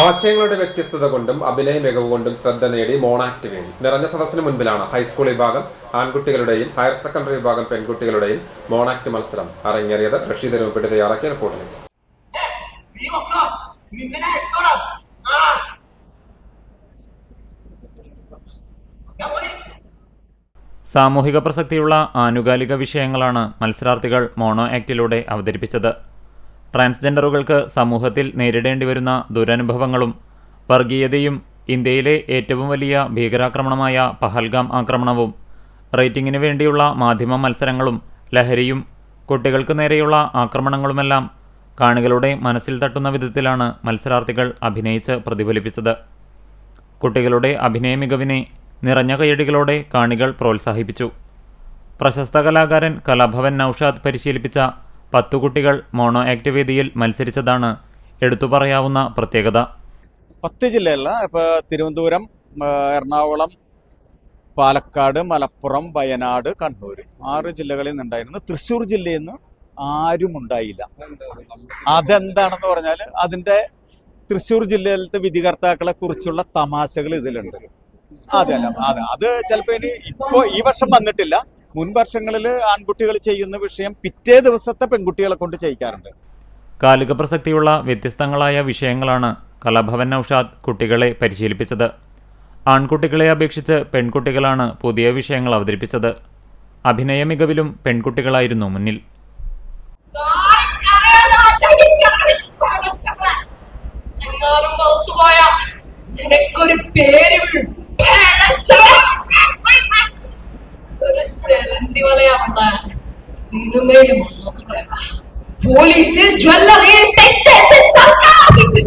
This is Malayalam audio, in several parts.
ആശയങ്ങളുടെ വ്യത്യസ്തത കൊണ്ടും അഭിനയ മികവ് കൊണ്ടും ശ്രദ്ധ നേടി മോണാക്ട് വേണ്ടി നിറഞ്ഞ സദസ്സിന് മുൻപിലാണ് ഹൈസ്കൂൾ വിഭാഗം ആൺകുട്ടികളുടെയും ഹയർ സെക്കൻഡറി വിഭാഗം പെൺകുട്ടികളുടെയും മോണാക്ട് മത്സരം അരങ്ങേറിയത് റഷീദ് രൂപപ്പെട്ട് തയ്യാറാക്കിയ ഞാൻ സാമൂഹിക പ്രസക്തിയുള്ള ആനുകാലിക വിഷയങ്ങളാണ് മത്സരാർത്ഥികൾ മോണോ ആക്ടിലൂടെ അവതരിപ്പിച്ചത്. ട്രാൻസ്ജെൻഡറുകൾക്ക് സമൂഹത്തിൽ നേരിടേണ്ടി വരുന്ന ദുരനുഭവങ്ങളും വർഗീയതയും ഇന്ത്യയിലെ ഏറ്റവും വലിയ ഭീകരാക്രമണമായ പഹൽഗാം ആക്രമണവും റേറ്റിംഗിന് വേണ്ടിയുള്ള മാധ്യമ മത്സരങ്ങളും ലഹരിയും കുട്ടികൾക്ക് നേരെയുള്ള ആക്രമണങ്ങളുമെല്ലാം കാണികളുടെ മനസ്സിൽ തട്ടുന്ന വിധത്തിലാണ് മത്സരാർത്ഥികൾ അഭിനയിച്ച് പ്രതിഫലിപ്പിച്ചത്. കുട്ടികളുടെ അഭിനയ മികവിനെ നിറഞ്ഞ കയ്യടികളോടെ കാണികൾ പ്രോത്സാഹിപ്പിച്ചു. പ്രശസ്ത കലാകാരൻ കലാഭവൻ നൌഷാദ് പരിശീലിപ്പിച്ച പത്തു കുട്ടികൾ മോണോ ആക്ട് വേദിയിൽ മത്സരിച്ചതാണ് എടുത്തു പറയാവുന്ന പ്രത്യേകത. പത്ത് ജില്ലകളില ഇപ്പോൾ തിരുവനന്തപുരം എറണാകുളം പാലക്കാട് മലപ്പുറം വയനാട് കണ്ണൂർ. ആറ് ജില്ലകളിൽ നിന്നുണ്ടായിരുന്നു. തൃശ്ശൂർ ജില്ലയിൽ നിന്ന് ആരും ഉണ്ടായില്ല. അതെന്താണെന്ന് പറഞ്ഞാൽ അതിന്റെ തൃശ്ശൂർ ജില്ലയിലത്തെ വിധികർത്താക്കളെ കുറിച്ചുള്ള തമാശകൾ ഇതിലുണ്ട്. അതെ അല്ല അത്. അത് ചിലപ്പോൾ ഇനി ഇപ്പോൾ ഈ വർഷം വന്നിട്ടില്ല. മുൻ വർഷങ്ങളിൽ ആൺകുട്ടികൾ ചെയ്യുന്ന വിഷയം പിറ്റേ ദിവസത്തെ പെൺകുട്ടികളെ കൊണ്ട് ചെയ്യിക്കാറുണ്ട്. കാലിക പ്രസക്തിയുള്ള വ്യത്യസ്തങ്ങളായ വിഷയങ്ങളാണ് കലാഭവൻ നൌഷാദ് കുട്ടികളെ പരിശീലിപ്പിച്ചത്. ആൺകുട്ടികളെ അപേക്ഷിച്ച് പെൺകുട്ടികളാണ് പുതിയ വിഷയങ്ങൾ അവതരിപ്പിച്ചത്. അഭിനയ മികവിലും പെൺകുട്ടികളായിരുന്നു മുന്നിൽ. നിനക്കൊരു പേര് വീഴും മാത്രമല്ല പോലീസിൽ ജ്വല്ലറിയിൽ ടെക്സ്റ്റൈൽസിൽ സർക്കാർ ഓഫീസിൽ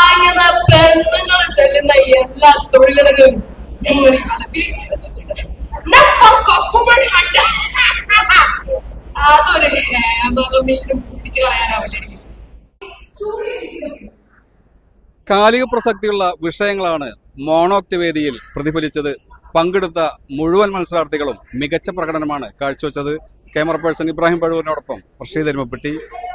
അങ്ങനെ പെണ്ണുങ്ങൾ ചെല്ലുന്ന എല്ലാ തൊഴിലിടങ്ങളിലും ഞങ്ങൾ ഇവനെ തിരിച്ചു അതൊരു ഹേമകമ്മീഷനും പൊട്ടിച്ചു കളയാനാവില്ലേ കാലിക പ്രസക്തിയുള്ള വിഷയങ്ങളാണ് മോണോക്ട് വേദിയിൽ പ്രതിഫലിച്ചത്. പങ്കെടുത്ത മുഴുവൻ മത്സരാർത്ഥികളും മികച്ച പ്രകടനമാണ് കാഴ്ചവെച്ചത്. ക്യാമറ പേഴ്സൺ ഇബ്രാഹിം പഴുവിനോടൊപ്പം റഷീദ് എരുമപ്പെട്ടി